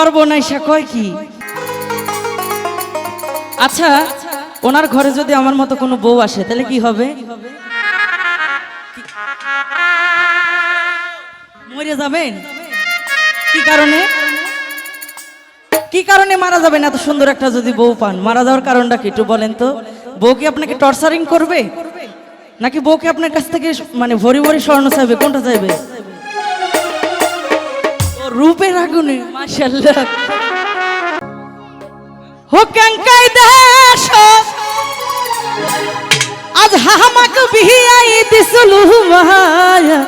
সর্বনাশা কয় কি? আচ্ছা ওনার ঘরে যদি আমার মতো কোনো বউ আসে, তাহলে কি হবে? মরে যাবেন? কি কারণে? কি কারণে মারা যাবেন? এত সুন্দর একটা যদি বউ পান, মারা যাওয়ার কারণটা কি একটু বলেন তো? বউ কি আপনাকে টর্চারিং করবে? নাকি বউকে আপনার কাছ থেকে মানে ভরি ভরি স্বর্ণ চাইবে? কোনটা চাইবে? রূপের আগুনে মাশাল্লাহ হো কাঙ্কাই দেশ আজ হামাক বিহিয়াই দিসলু মায়া।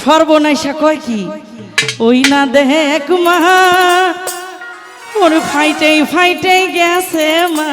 সর্বনাশা কয় কি? ওই না দেখ মা ওর ফাইটেই ফাইটেই গেছে মা।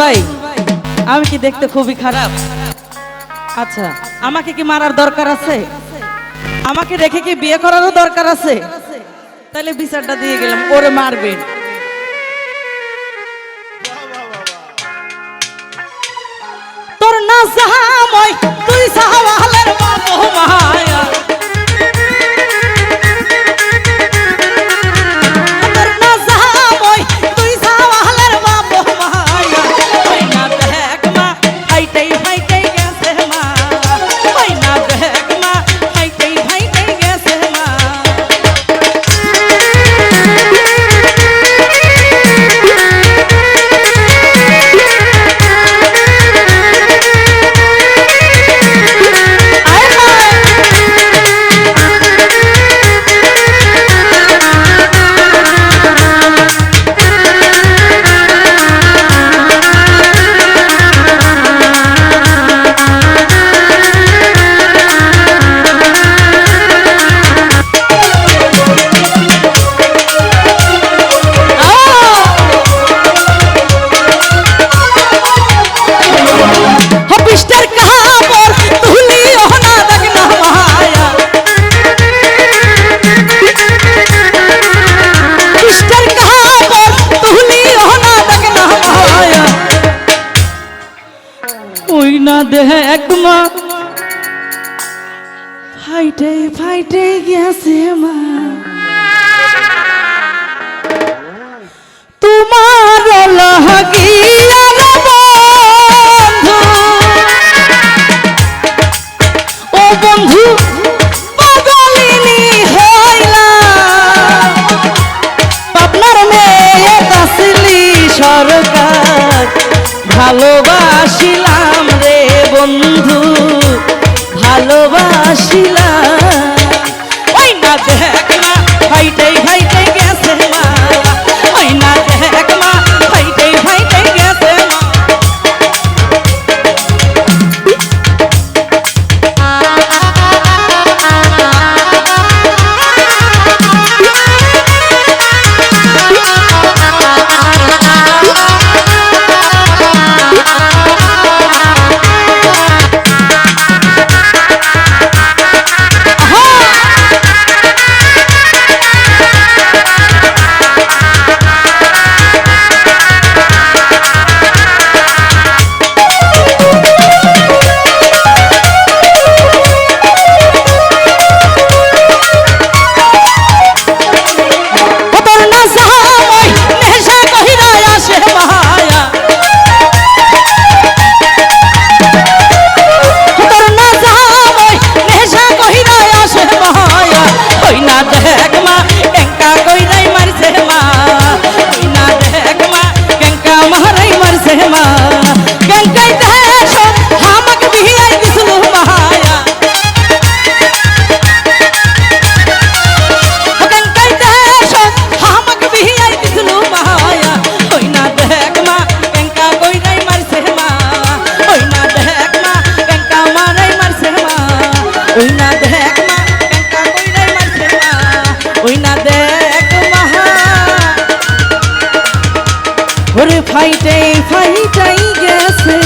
ভাই, আমি কি দেখতে খুবই খারাপ? আচ্ছা আমাকে কি মারার দরকার আছে? আমাকে রেখে কি বিয়ে করারও দরকার আছে? তাহলে বিচারটা দিয়ে গেলাম, ওরে মারবে। তোর না সাহাময়, তুই সাহাওয়ালের ওই না দেখ মা। ফাইটে ফাইটে গেছে মা। তোমার লাগিয়া বন্ধু। ও বন্ধু সরকার ভালোবাসিলাম ওর ফাইটাই ফাইটাই গেছে।